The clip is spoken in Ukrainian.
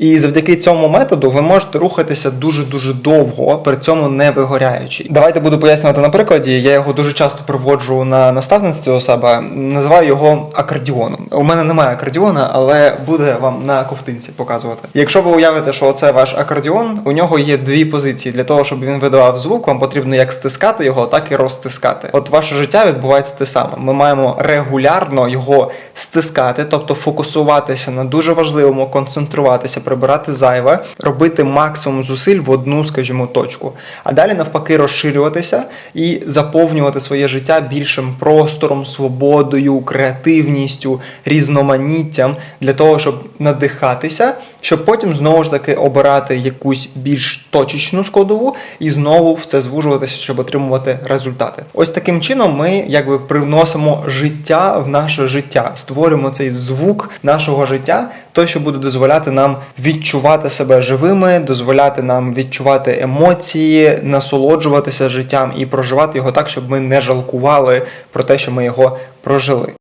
І завдяки цьому методу ви можете рухатися дуже-дуже довго, при цьому не вигоряючи. Давайте буду пояснювати на прикладі. Я його дуже часто проводжу на наставництві себе. Називаю його акордіоном. У мене немає акордіона, але буде вам на ковтинці показувати. Якщо ви уявите, що це ваш акордіон, у нього є дві позиції. Для того, щоб він видавав звук, вам потрібно як стискати його, так і розтискати. От ваше життя відбувається те саме. Ми маємо регулярно його стискати, тобто фокусуватися на дуже важливому, концентруватися, прибирати зайве, робити максимум зусиль в одну, скажімо, точку. А далі навпаки розширюватися і заповнювати своє життя більшим простором, свободою, креативністю, різноманіттям для того, щоб надихатися, щоб потім знову ж таки обирати якусь більш точечну складову і знову в це звужуватися, щоб отримувати результати. Ось таким чином ми якби привносимо життя в наше життя, створюємо цей звук нашого життя, той, що буде дозволяти нам відчувати себе живими, дозволяти нам відчувати емоції, насолоджуватися життям і проживати його так, щоб ми не жалкували про те, що ми його прожили.